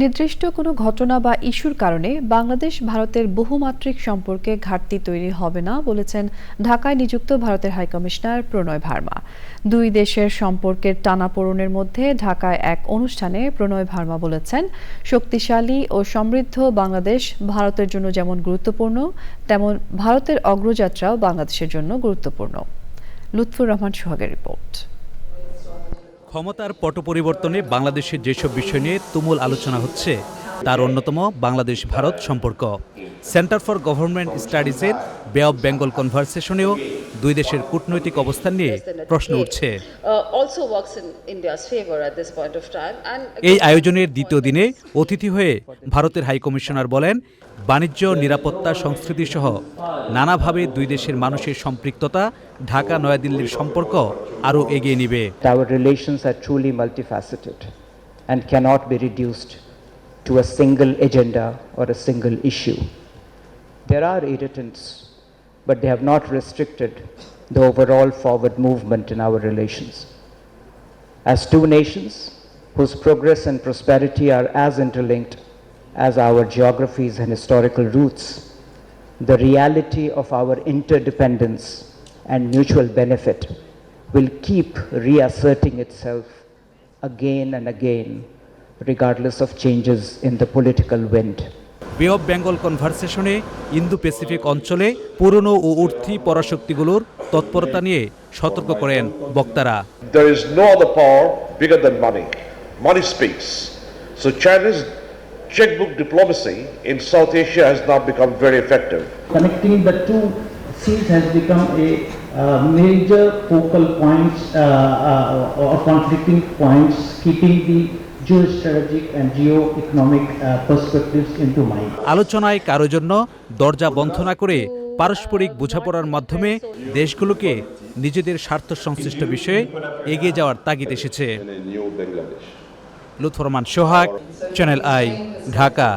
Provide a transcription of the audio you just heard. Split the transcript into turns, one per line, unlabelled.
নির্দিষ্ট কোনো ঘটনা বা ইস্যুর কারণে বাংলাদেশ ভারতের বহুমাত্রিক সম্পর্কে ঘাটতি তৈরি হবে না বলেছেন ঢাকায় নিযুক্ত ভারতের হাইকমিশনার প্রণয় ভার্মা। দুই দেশের সম্পর্কের টানাপোড়নের মধ্যে ঢাকায় এক অনুষ্ঠানে প্রণয় ভার্মা বলেছেন, শক্তিশালী ও সমৃদ্ধ বাংলাদেশ ভারতের জন্য যেমন গুরুত্বপূর্ণ, তেমন ভারতের অগ্রযাত্রাও বাংলাদেশের জন্য গুরুত্বপূর্ণ। লুৎফুর রহমান সোহাগের রিপোর্ট।
ক্ষমতার পট পরিবর্তনে বাংলাদেশের যেসব বিষয় নিয়ে তুমুল আলোচনা হচ্ছে, তার অন্যতম বাংলাদেশ ভারত সম্পর্ক। সেন্টার ফর গভর্নমেন্ট স্টাডিজের বে অব বেঙ্গল কনভারসেশনেও দুই দেশের কূটনৈতিক অবস্থান নিয়ে প্রশ্ন উঠছে এই আয়োজনের দ্বিতীয় দিনে অতিথি হয়ে ভারতের হাইকমিশনার বলেন, বাণিজ্য, নিরাপত্তা, সংস্কৃতি সহ নানাভাবে দুই দেশের মানুষের সম্পৃক্ততা ঢাকা, নয়াদিল্লির সম্পর্ক আরও এগিয়ে নিবে
and cannot be reduced to a single agenda or a single issue. There are irritants, but they have not restricted the overall forward movement in our relations. As two nations whose progress and prosperity are as interlinked as our geographies and historical roots, the reality of our interdependence and mutual benefit will keep reasserting itself again and again, regardless of changes in the political wind.
Bay of Bengal কনভার্সেশনে Indo Pacific অঞ্চলে পুরনো ও উর্থি পরাশক্তিগুলোর তৎপরতা নিয়ে সতর্ক করেন বক্তারা।
There is no other power bigger than money money speaks so Chinese checkbook diplomacy in South
Asia has now become very effective connecting the two seas has become a major focal points of conflicting points keeping the uh.
আলোচনায় কারও জন্য দরজা বন্ধ না করে পারস্পরিক বোঝাপড়ার মাধ্যমে দেশগুলোকে নিজেদের স্বার্থ সংশ্লিষ্ট বিষয়ে এগিয়ে যাওয়ার তাগিদ এসেছে লুৎফরমান সোহাগ চ্যানেল আই ঢাকা